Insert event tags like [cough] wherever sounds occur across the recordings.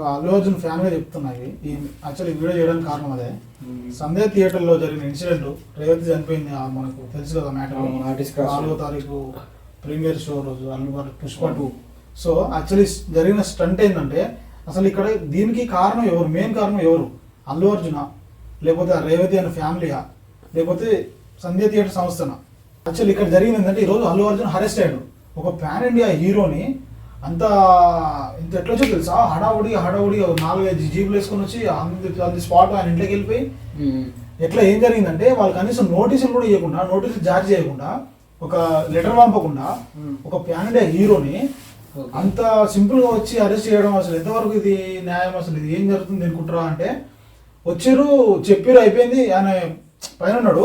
ఒక అల్లు అర్జున్ ఫ్యాన్గా చెప్తున్నాయి ఈ యాక్చువల్లీ వీడియో చేయడానికి కారణం అదే. సందే థియేటర్లో జరిగిన ఇన్సిడెంట్ రేవతి చనిపోయింది. ఆ మనకు తెలుసు కదా మ్యాటర్. నాలుగో తారీఖు ప్రీమియర్ షో రోజు Allu Pushpa two so actually జరిగిన స్టంట్ ఏంటంటే అసలు ఇక్కడ దీనికి కారణం ఎవరు? మెయిన్ కారణం ఎవరు? అల్లు అర్జున? లేకపోతే ఆ రేవతి అనే ఫ్యామిలీయా? లేకపోతే సంధ్య థియేటర్ సంస్థన? యాక్చువల్లీ ఇక్కడ జరిగింది ఏంటంటే ఈరోజు అల్లు అర్జున్ అరెస్ట్ అయ్యాడు. ఒక పాన్ ఇండియా హీరోని అంత ఇంత ఎట్లొచ్చో తెలుసా? హడావుడి హడావుడి నాలుగైదు జీపులు వేసుకొని వచ్చి అంది స్పాట్ ఆయన ఇంట్లోకి వెళ్ళిపోయి ఎట్లా ఏం జరిగిందంటే వాళ్ళు కనీసం నోటీసులు కూడా ఇవ్వకుండా నోటీసులు జారీ చేయకుండా ఒక లెటర్ పంపకుండా ఒక ప్యాన్ ఇండియా హీరోని. అంత సింపుల్గా వచ్చి అరెస్ట్ చేయడం అసలు ఎంతవరకు ఇది న్యాయం? అసలు ఇది ఏం జరుగుతుంది అనుకుంటారా అంటే వచ్చారు చెప్పారు అయిపోయింది. ఆయన పైన ఉన్నాడు.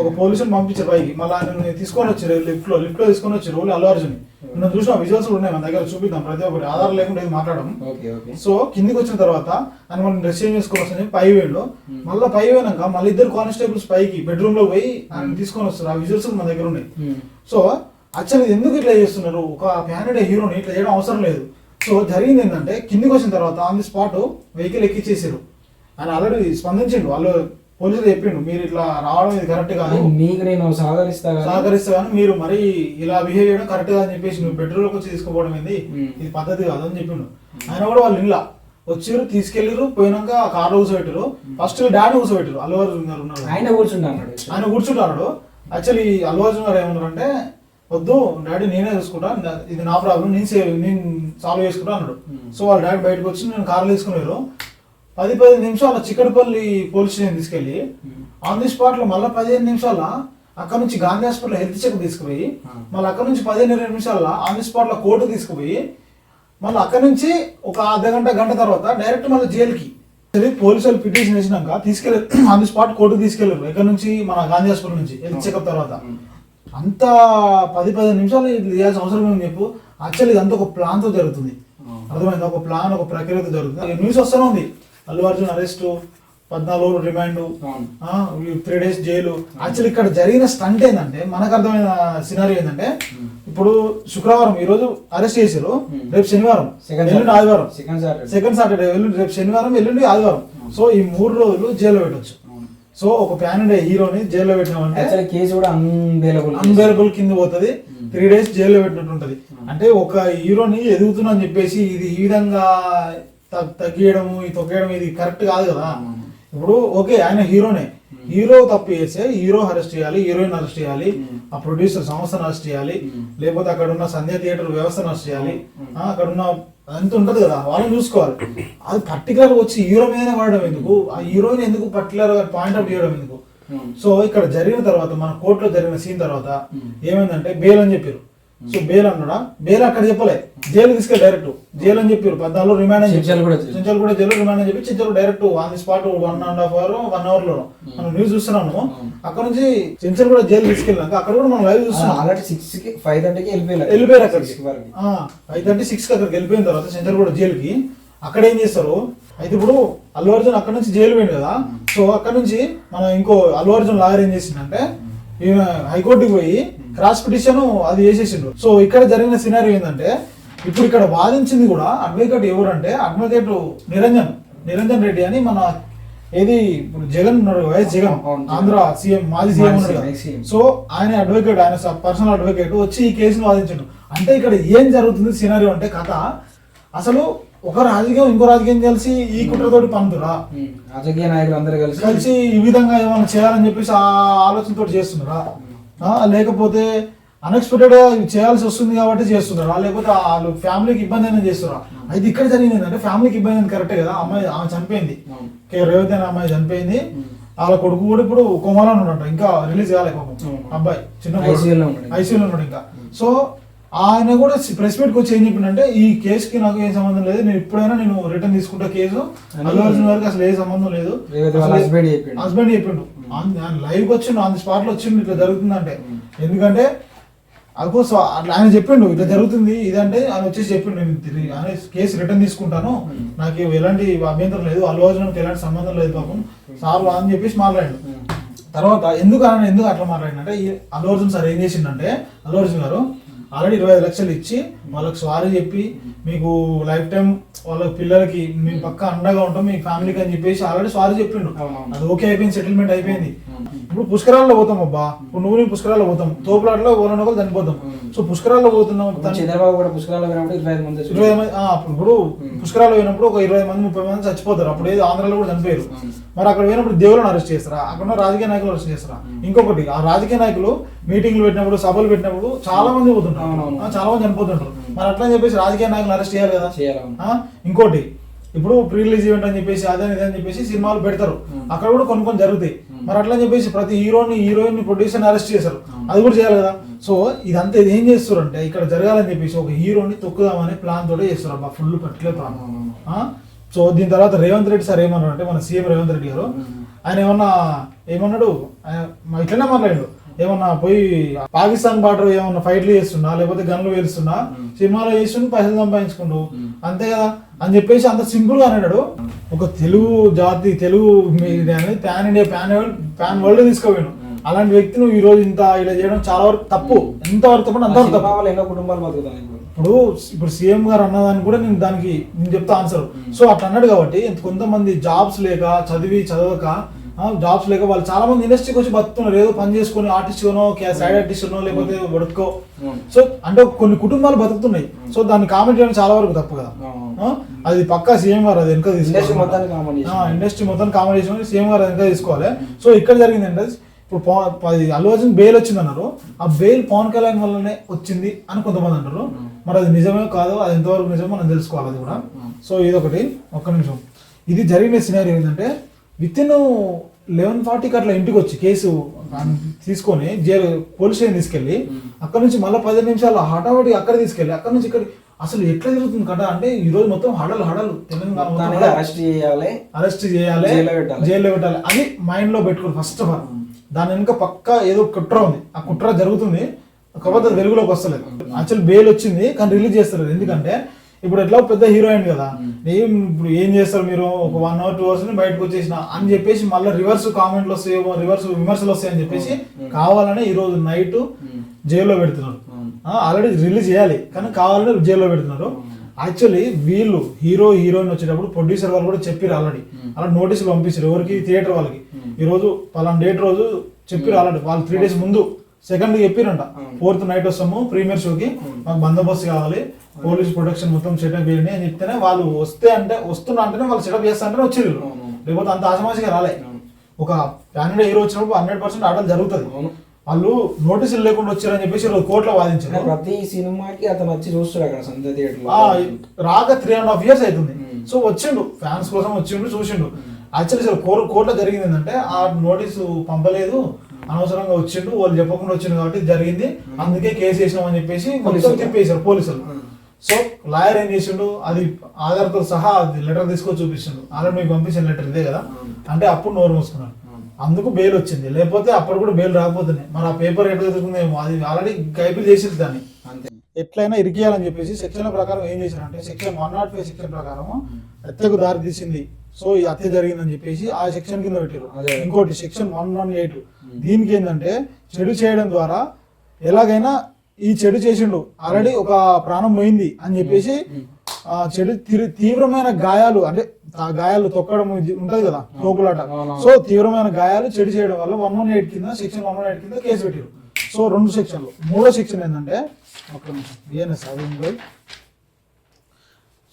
ఒక పోలీసుని పంపించారు పైకి. మళ్ళీ ఆయన తీసుకొని వచ్చారు లిఫ్ట్లో లిఫ్ట్లో తీసుకొని వచ్చారు ఓన్లీ అల్లు అర్జున్ మనం చూసిన విజువల్స్ ఉన్నాయి మన దగ్గర చూపిద్దాం. ప్రతి ఒక్కటి ఆధారం లేకుండా ఇది మాట్లాడడం సో కిందికి వచ్చిన తర్వాత ఆయన మనం డ్రెస్ చేంజ్ చేసుకొని వస్తుంది పై వేయండు మళ్ళీ పై పోయినాక మళ్ళీ ఇద్దరు కానిస్టేబుల్స్ పైకి బెడ్రూమ్లో పోయి ఆయన తీసుకొని వస్తారు. ఆ విజువల్స్ మన దగ్గర ఉన్నాయి. సో యాక్చువల్లీ ఎందుకు ఇట్లా చేస్తున్నారు? ఒక ప్యానెడ్ హీరోని ఇట్లా చేయడం అవసరం లేదు. సో జరిగింది ఏంటంటే కిందికి వచ్చిన తర్వాత ఆన్ ది స్పాట్ వెహికల్ ఎక్కిచ్చేసారు. ఆయన ఆల్రెడీ స్పందించిండు. వాళ్ళు పోలీసులు చెప్పిండు మీరు ఇట్లా రావడం ఇది కరెక్ట్ కాదు. మీకు నేను సహకరిస్తా. సహకరిస్తా కానీ మీరు మరి ఇలా బిహేవ్ చేయడం కరెక్ట్ కాదని చెప్పేసి నువ్వు బెడ్రూమ్లోకి వచ్చి తీసుకుపోవడం ఏంది. ఇది పద్ధతి కాదు అని చెప్పిండు. ఆయన కూడా వాళ్ళు ఇలా వచ్చారు తీసుకెళ్ళారు పోయినాక ఆ కార్లో కూర్చోబెట్టారు ఫస్ట్ డాడీ కూర్చోబెట్టారు అల్లు అర్జున్ గారు ఉన్నారు ఆయన కూర్చుంటా అన్నాడు. ఆయన కూర్చుంటాడు యాక్చువల్లీ అల్లు అర్జున్ గారు ఏమన్నారంటే వద్దు డాడీ నేనే చూసుకుంటా ఇది నా ప్రాబ్లం నేను సేవ్ నేను సాల్వ్ చేసుకుంటా అన్నాడు. సో వాళ్ళ డాడీ బయటకు వచ్చి నేను కార్లో తీసుకున్నారు పది పదిహేను నిమిషాల చిక్కడపల్లి పోలీస్ స్టేషన్ తీసుకెళ్ళి ఆన్ ది స్పాట్లో మళ్ళీ పదిహేను నిమిషాల అక్కడ నుంచి గాంధీ హాస్పిటల్ హెల్త్ చెక్ తీసుకుపోయి. మళ్ళీ అక్కడ నుంచి పదిహేను ఇరవై నిమిషాల ఆన్ ది స్పాట్లో కోర్టు తీసుకుపోయి మళ్ళీ అక్కడ నుంచి ఒక అర్ధ గంట గంట తర్వాత డైరెక్ట్ మళ్ళీ జైలుకి. పోలీసు వాళ్ళు పిటిషన్ వేసినాక తీసుకెళ్ళి [clears throat] ఆన్ ది స్పాట్ కోర్టుకు తీసుకెళ్ళారు ఇక్కడ నుంచి? మన గాంధీ హాస్పిటల్ నుంచి హెల్త్ చెకప్ తర్వాత. అంత పది పదిహేను నిమిషాలు చేయాల్సిన అవసరం ఏమి చెప్పు. యాక్చువల్లీ ఇదంతా ఒక ప్లాన్తో జరుగుతుంది అర్థమైంది? ఒక ప్లాన్ ఒక ప్రక్రియతో జరుగుతుంది. న్యూస్ వస్తూనే ఉంది. అల్లు అర్జున్ అరెస్ట్ పద్నాలుగు రోజులు remand three days jail. Actually ఇక్కడ జరిగిన స్టంట్ ఏంటంటే మనకు అర్థమైన సినారీ ఏంటంటే ఇప్పుడు శుక్రవారం ఈ రోజు అరెస్ట్ చేశారు. రేపు శనివారం సెకండ్ ఎల్లుండి ఆదివారం. Second Saturday. సెకండ్ సాటర్డే ఎల్లుండి రేపు శనివారం ఎల్లుండి ఆదివారం. సో ఈ మూడు రోజులు జైల్లో పెట్టొచ్చు. సో ఒక ప్యాన్ ఇండియా హీరోని జైల్లో పెట్టినామంటే కేసు కూడా అన్వేలబుల్ అన్బేరబుల్ కింద పోతుంది. త్రీ డేస్ జైల్లో పెట్టినట్టు ఉంటది. అంటే ఒక హీరోని ఎదుగుతున్నా అని చెప్పేసి ఇది ఈ విధంగా తగ్గియడము ఈ తొక్కేయడం ఇది కరెక్ట్ కాదు కదా. ఇప్పుడు ఓకే ఆయన హీరోనే. హీరో తప్పు చేస్తే హీరో అరెస్ట్ చేయాలి హీరోయిన్ అరెస్ట్ చేయాలి. ఆ ప్రొడ్యూసర్ సంస్థను అరెస్ట్ చేయాలి. లేకపోతే అక్కడ ఉన్న సంధ్య థియేటర్ వ్యవస్థను అరెస్ట్ చేయాలి అక్కడ ఉన్న అంత ఉంటది కదా వాళ్ళని చూసుకోవాలి అది పర్టికులర్ వచ్చి హీరో మీదనే పడడం ఎందుకు ఆ హీరోయిన్ ఎందుకు పర్టికులర్ పాయింట్ అవుట్ చేయడం ఎందుకు. సో ఇక్కడ జరిగిన తర్వాత మన కోర్టులో జరిగిన సీన్ తర్వాత. ఏమైందంటే బేల్ అని చెప్పారు సో బేల్ అన్నాడా? బేల్ అక్కడ చెప్పలే. జైలు తీసుకెళ్ళి డైరెక్ట్ జైలు అని చెప్పారు పద్నాలుగు రిమాండ్ అని చెంచల్ కూడా జైలు. చెంచల్ కూడా జైలు రిమాండ్ అని చెప్పి Chanchal direct on the spot one and half hour one అవర్లో మనం న్యూస్ చూస్తున్నాము. అక్కడ నుంచి చెంచల్ కూడా జైలు తీసుకెళ్ళాక అక్కడ కూడా మనం లైవ్ చూస్తున్నాం. ఆల్రెడీ సిక్స్కి ఫైవ్ థర్టీకి వెళ్ళిపోయారు వెళ్ళిపోయారు అక్కడికి. ఫైవ్ థర్టీ సిక్స్ అక్కడికి వెళ్ళిపోయిన తర్వాత సెంటర్ కూడా జైలుకి. అక్కడ ఏం చేస్తారు? అయితే ఇప్పుడు అల్లు అర్జున్ అక్కడ నుంచి జైలు పోయింది కదా. సో అక్కడ నుంచి మన ఇంకో అల్లు అర్జున్ లాగర్ ఏం చేసిందంటే హైకోర్టుకి పోయి క్రాస్ పిటిషన్ అది చేసేసిండు సో ఇక్కడ జరిగిన సినారీ ఏంటంటే ఇప్పుడు ఇక్కడ వాదించింది కూడా అడ్వకేట్ ఎవరంటే అడ్వకేట్ నిరంజన్ నిరంజన్ రెడ్డి అని మన ఏది ఇప్పుడు జగన్ ఉన్నాడు వైఎస్ జగన్. ఆంధ్ర సీఎం మాజీ సీఎం ఉన్నాడు. సో ఆయన అడ్వకేట్ ఆయన పర్సనల్ అడ్వకేట్ వచ్చి ఈ కేసును వాదించాడు అంటే ఇక్కడ ఏం జరుగుతుంది సినారియో అంటే కథ అసలు ఒక రాజకీయం ఇంకో రాజకీయం కలిసి ఈ కుట్రతోటి పంతురా. రాజకీయ నాయకులు అందరూ కలిసి కలిసి ఈ విధంగా ఏమైనా చేయాలని చెప్పేసి ఆ ఆలోచనతో చేస్తున్నారా? లేకపోతే అన్ఎక్స్పెక్టెడ్ చేయాల్సి వస్తుంది కాబట్టి చేస్తున్నారా. లేకపోతే వాళ్ళు ఫ్యామిలీకి ఇబ్బంది అయినా చేస్తున్నారా. అయితే ఇక్కడ జరిగింది ఏంటంటే ఫ్యామిలీకి ఇబ్బంది అనేది కరెక్టే కదా. అమ్మాయి ఆమె చనిపోయింది. రేవతి అనే అమ్మాయి చనిపోయింది. వాళ్ళ కొడుకు కూడా ఇప్పుడు కోమాలో ఉన్నాడు ఇంకా రిలీజ్ కాలే పాపం. అవును. అబ్బాయి చిన్న. ఐసీయూలో ఉన్నాడు. ఇంకా. సో ఆయన కూడా ప్రెస్ మీట్కి వచ్చి ఏం చెప్పిండంటే ఈ కేసుకి నాకు ఏం సంబంధం లేదు. నేను ఇప్పుడైనా నేను రిటర్న్ తీసుకుంటా కేసు అల్లు అర్జున్ గారికి అసలు ఏ సంబంధం లేదు. హస్బెండ్ చెప్పిండు. లైవ్ వచ్చిండు ఆన్ ది స్పాట్లో వచ్చిండు ఇట్లా జరుగుతుందంటే. ఎందుకంటే అదిగో సో అట్లా ఆయన చెప్పిండు ఇట్లా జరుగుతుంది ఇదంటే ఆయన వచ్చేసి చెప్పిండు. నేను తిరిగి ఆయన కేసు రిటర్న్ తీసుకుంటాను. నాకు ఎలాంటి అభ్యంతరం లేదు అల్లు అర్జున్కి ఎలాంటి సంబంధం లేదు పాపం. సార్ అని చెప్పేసి మాట్లాడు తర్వాత ఎందుకు ఆయన ఎందుకు అట్లా మాట్లాడినంటే అల్లు అర్జున్ సార్ ఏం చేసిండంటే అల్లు అర్జున్ గారు ఆల్రెడీ ఇరవై ఐదు లక్షలు ఇచ్చి వాళ్ళకి సారీ చెప్పి మీకు లైఫ్ టైం వాళ్ళ పిల్లలకి మేము పక్క అండగా ఉంటాం మీ ఫ్యామిలీకి అని చెప్పేసి ఆల్రెడీ సారీ చెప్పిండు. అది ఓకే అయిపోయింది సెటిల్మెంట్ అయిపోయింది. ఇప్పుడు పుష్కరాల్లో పోతాం అబ్బా. ఇప్పుడు నువ్వు నేను పుష్కరాల్లో పోతాం. తోపులాట్లో ఓలను ఒకరు చనిపోతాం సో పుష్కరాల్లో పోతున్నాం. చంద్రబాబు కూడా పుష్కరాలు పోయినప్పుడు ఇరవై ఐదు మంది ఇరవై మంది ఇప్పుడు పుష్కరాలు పోయినప్పుడు ఒక ఇరవై మంది ముప్పై మంది చచ్చిపోతారు. అప్పుడు ఏదో ఆంధ్రాలో కూడా చనిపోయారు. మరి అక్కడ పోయినప్పుడు దేవులను అరెస్ట్ చేస్తారా? అక్కడ రాజకీయ నాయకులు అరెస్ట్ చేస్తారా? ఇంకొకటి ఆ రాజకీయ నాయకులు మీటింగ్లు పెట్టినప్పుడు సభలు పెట్టినప్పుడు చాలా మంది పోతుంటారు. చాలా మంది చనిపోతుంటారు. మరి అట్లా చెప్పేసి రాజకీయ నాయకులు అరెస్ట్ చేయాలి కదా? ఇంకోటి ఇప్పుడు ప్రీ రిలీజ్ ఈవెంట్ అని చెప్పేసి అదే అని చెప్పేసి సినిమాలు పెడతారు. అక్కడ కూడా కొన్ని కొన్ని జరుగుతాయి. మరి అట్లా చెప్పేసి ప్రతి హీరోని హీరోయిన్ ప్రొడ్యూసర్ అరెస్ట్ చేశారు. అది కూడా చేయాలి కదా. సో ఇదంతా ఇది ఏం చేస్తారు అంటే ఇక్కడ జరగాలని చెప్పేసి ఒక హీరోని తొక్కుదామనే ప్లాన్ తోటే చేస్తారు. అబ్బా ఫుల్ పర్టికులర్ ప్లాన్. సో దీని తర్వాత రేవంత్ రెడ్డి సార్ ఏమన్నారు అంటే మన సీఎం రేవంత్ రెడ్డి గారు. ఆయన ఏమన్నా ఏమన్నాడు? ఇట్లనే మాట్లాడాడు. ఏమన్నా పోయి పాకిస్తాన్ బార్డర్ ఏమన్నా ఫైట్లు చేస్తున్నా లేకపోతే గన్లు వేలుస్తున్నా. సినిమాలో చేస్తుండు పైసలు సంపాదించుకుంటూ. అంతే కదా? అని చెప్పేసి అంత సింపుల్గా అన్నాడు. ఒక తెలుగు జాతి Telugu pan India world pan world Hmm. అలాంటి వ్యక్తి నువ్వు ఈ రోజు ఇంత ఇలా చేయడం చాలా వరకు తప్పు. ఎంత వరకు తప్పు వల్ల ఎన్నో కుటుంబాలు బతుకుతాయి. ఇప్పుడు ఇప్పుడు సీఎం గారు అన్నదానికి కూడా నేను దానికి నేను చెప్తా ఆన్సర్. సో అట్లా అన్నాడు కాబట్టి కొంతమంది జాబ్స్ లేక చదివి చదవక జాబ్స్ లేక వాళ్ళు చాలా మంది ఇండస్ట్రీకి వచ్చి బతుకుతున్నారు. ఏదో పని చేసుకొని ఆర్టిస్ట్ గానో సైడ్ ఆర్టిస్ట్ లేకపోతే బతుకో. అవును. సో అంటే కొన్ని కుటుంబాలు బతుకుతున్నాయి. సో దాన్ని కామెంట్ చేయడం చాలా వరకు తప్పు కదా? అది పక్కా సీఎం గారు అది వెనక తీసుకోవాలి. ఇండస్ట్రీ మొత్తం కామెంట్ చేసిన సీఎం గారు వెనక తీసుకోవాలి. సో ఇక్కడ జరిగింది ఏంటంటే ఇప్పుడు అల్లు అర్జున్ బెయిల్ వచ్చింది అన్నారు. ఆ బెయిల్ పవన్ కళ్యాణ్ వల్లనే వచ్చింది అని కొంతమంది అంటారు. మరి అది నిజమే కాదు అది ఎంతవరకు నిజమో మనం తెలుసుకోవాలి అది కూడా. సో ఇదొకటి. ఒక్క నిమిషం. ఇది జరిగిన సినారీ ఏంటంటే విత్ ఇన్ లెవెన్ ఫార్టీకి అట్లా ఇంటికి వచ్చి కేసు తీసుకొని జైలు పోలీస్ స్టేషన్ తీసుకెళ్ళి అక్కడ నుంచి మళ్ళీ పదిహేను నిమిషాలు హఠావటి అక్కడ తీసుకెళ్ళి అక్కడ నుంచి ఇక్కడ అసలు ఎట్లా జరుగుతుంది కదా అంటే ఈ రోజు మొత్తం హడలు హడలు తెలంగాణ. అరెస్ట్ చేయాలి. అరెస్ట్ చేయాలి జైల్లో పెట్టాలి. అది మైండ్లో పెట్టుకుని ఫస్ట్ ఆఫ్ ఆల్. దాని వెనుక పక్క ఏదో కుట్ర ఉంది. ఆ కుట్ర జరుగుతుంది. కాకపోతే వెలుగులోకి వస్తలేదు. యాక్చువల్ బెయిల్ వచ్చింది కానీ రిలీజ్ చేస్తారు ఎందుకంటే ఇప్పుడు ఎట్లా పెద్ద హీరోయిన్ కదా. ఏం ఇప్పుడు ఏం చేస్తారు మీరు? ఒక వన్ అవర్ టూ అవర్స్ బయటకు వచ్చేసిన అని చెప్పేసి మళ్ళీ రివర్స్ కామెంట్లు వస్తాయేమో రివర్స్ విమర్శలు వస్తాయని చెప్పేసి కావాలని ఈ రోజు నైట్ జైల్లో పెడుతున్నారు. ఆల్రెడీ రిలీజ్ చేయాలి కానీ కావాలని జైల్లో పెడుతున్నారు. యాక్చువల్లీ వీళ్ళు హీరో హీరోయిన్ వచ్చేటప్పుడు ప్రొడ్యూసర్ వాళ్ళు కూడా చెప్పారు ఆల్రెడీ అలా నోటీసులు పంపించారు ఎవరికి? థియేటర్ వాళ్ళకి. ఈ రోజు పలానా డేట్ రోజు చెప్పారు ఆల్రెడీ వాళ్ళు త్రీ డేస్ ముందు సెకండ్ చెప్పిరంట. ఫోర్త్ నైట్ వస్తాము ప్రీమియర్ షోకి. మాకు బందోబస్తు కావాలి. పోలీస్ ప్రొటెక్షన్ మొత్తం సెటప్ చేయండి అని చెప్తేనే వాళ్ళు వస్తే అంటే వస్తున్నా అంటేనే వాళ్ళు సెటప్ చేస్తా అంటేనే వచ్చారు లేకపోతే అంత ఆసమాసిగా రాలే. ఒక ప్యాన్ హీరో వచ్చినప్పుడు హండ్రెడ్ పర్సెంట్ ఆటలు జరుగుతుంది. వాళ్ళు నోటీసులు లేకుండా వచ్చారని చెప్పేసి ఈరోజు కోర్టులో వాదించారు. ప్రతి సినిమాకి అతను వచ్చి చూస్తాడు అక్కడ థియేటర్ రాక త్రీ అండ్ హాఫ్ ఇయర్స్ అవుతుంది. సో వచ్చిండు ఫ్యాన్స్ కోసం వచ్చిండు చూసిండు. యాక్చువల్లీ సార్ కోర్ కోర్టులో జరిగింది ఏంటంటే ఆ నోటీసు పంపలేదు. అనవసరంగా వచ్చిండు వాళ్ళు చెప్పకుండా వచ్చిండు కాబట్టి జరిగింది. అందుకే కేసు వేసినామని చెప్పేసి మొత్తం. తిప్పేశారు పోలీసులు. సో లాయర్ ఏం చేసిండు అది ఆధార్తో సహా అది లెటర్ తీసుకొని చూపించిండు. ఆల్రెడీ మీకు పంపించిన లెటర్ ఇదే కదా. అంటే అప్పుడు నోరు మూసుకున్నాడు. అందుకు బెయిల్ వచ్చింది. లేకపోతే అప్పుడు కూడా బెయిల్ రాకపోతున్నాయి మరి ఆ పేపర్ ఎట్లా ఎదుర్కొందేమో అది ఆల్రెడీ గైపిల్ చేసింది దాన్ని. అంతే. ఎట్లయినా ఇరికియాలని చెప్పేసి సెక్షన్ల ప్రకారం ఏం చేశారంటే section one not five section ప్రకారం హత్యకు దారి తీసింది. సో ఈ హత్య జరిగిందని చెప్పేసి ఆ సెక్షన్ కింద పెట్టారు అదే. ఇంకోటి సెక్షన్ వన్ వన్ ఎయిట్. దీనికి ఏంటంటే చెడు చేయడం ద్వారా ఎలాగైనా ఈ చెడు చేసిండు ఆల్రెడీ ఒక ప్రాణం పోయింది అని చెప్పేసి ఆ చెడు తీవ్ర- తీవ్రమైన గాయాలు అంటే ఆ గాయాలు తొక్కడం ఉంటది కదా తోకులాట. సో తీవ్రమైన గాయాలు చెడు చేయడం వల్ల వన్ వన్ ఎయిట్ కింద సెక్షన్ వన్ వన్ ఎయిట్ కింద కేసు పెట్టారు. సో రెండు సెక్షన్లు. మూడో సెక్షన్ ఏంటంటే నిమిషం బిఎన్ఎస్ అది.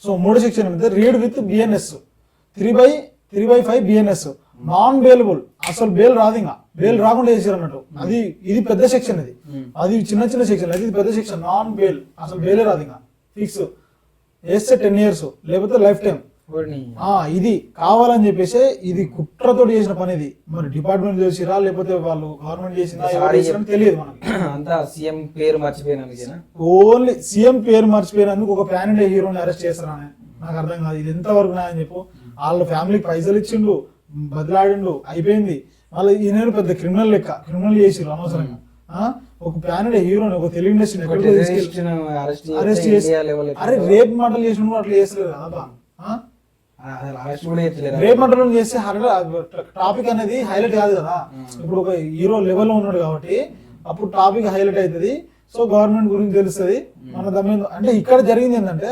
సో మూడో సెక్షన్ ఏంటంటే read with BNS three by three by five BNS non bailable. అసలు బెయిల్ రాదు ఇంకా. బెయిల్ రాకుండా చేశారు అన్నట్టు. అది ఇది పెద్ద సెక్షన్ ఇది అది చిన్న చిన్న సెక్షన్ అది పెద్ద సెక్షన్ నాన్ బెయిల్ అసలు బెయిలే రాదు ఇంకా. ఫిక్స్ వేస్తే టెన్ ఇయర్స్ లేకపోతే లైఫ్ టైం ఇది కావాలని చెప్పేసి ఇది కుట్రతో చేసిన పని ఇది. మరి డిపార్ట్మెంట్ చేసిరా లేకపోతే వాళ్ళు గవర్నమెంట్ చేసినా తెలియదు [clears throat] అంతా సీఎం పేరు మర్చిపోయినందుకేనా? ఓన్లీ సీఎం పేరు మర్చిపోయినందుకు ఒక ప్యాన్ ఇండియా హీరోని అరెస్ట్ చేస్తారని నాకు అర్థం కాదు. ఇది ఎంతవరకు న్యాయం చెప్పు? వాళ్ళ ఫ్యామిలీకి పైసలు ఇచ్చిండు బదిలాడిండు అయిపోయింది. మళ్ళీ ఈయన పెద్ద క్రిమినల్ లెక్క క్రిమినల్ చేసిరు అనవసరంగా? ఒక ప్యాన్ ఇండియా హీరోని ఒక తెలుగు టెర్రరిస్ట్ను అరెస్ట్ చేసి అరే రేప్ మాటలు చేసిన అట్లా చేస్తలేదు కదా రేప్ మంటలు చేస్తే టాపిక్ అనేది హైలైట్ కాదు కదా. ఇప్పుడు ఒక హీరో లెవెల్లో ఉన్నాడు కాబట్టి అప్పుడు టాపిక్ హైలైట్ అవుతుంది. సో గవర్నమెంట్ గురించి తెలుస్తుంది. మన దమ్మి అంటే ఇక్కడ జరిగింది ఏంటంటే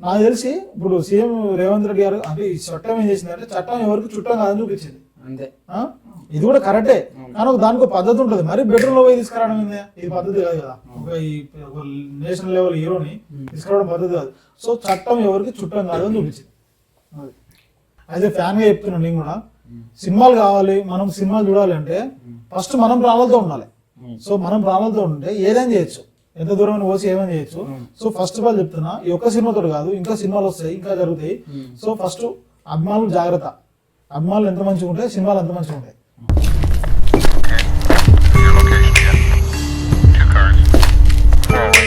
నాకు తెలిసి ఇప్పుడు సీఎం రేవంత్ రెడ్డి గారు అంటే ఈ చట్టం ఏం చేసిందంటే చట్టం ఎవరికి చుట్టం కాదని చూపించింది. అంతే. ఆ? ఇది కూడా కరెక్టే. కానీ ఒక దానికి ఒక పద్ధతి ఉంటుంది. మరి బెడ్రూమ్లో పోయి తీసుకురావడం ఇది పద్ధతి కాదు కదా. ఒక ఈ నేషనల్ లెవెల్ హీరోని తీసుకురావడం పద్ధతి కాదు. సో చట్టం ఎవరికి చుట్టం కాదు అని చూపించింది. అయితే ఫ్యాన్గా చెప్తున్నాను నేను కూడా సినిమాలు కావాలి మనం సినిమాలు చూడాలి అంటే ఫస్ట్ మనం ప్రాణాలతో ఉండాలి. సో మనం ప్రాణాలతో ఉంటే ఏదైనా చేయొచ్చు. ఎంత దూరం పోసి ఏమైనా చేయొచ్చు. సో ఫస్ట్ ఆఫ్ ఆల్ చెప్తున్నా ఈ ఒక్క సినిమాతో కాదు ఇంకా సినిమాలు వస్తాయి ఇంకా జరుగుతాయి. సో ఫస్ట్ అభిమానులు జాగ్రత్త. అభిమానులు ఎంత మంచిగా ఉంటాయి సినిమాలు అంత మంచిగా ఉంటాయి. Girl.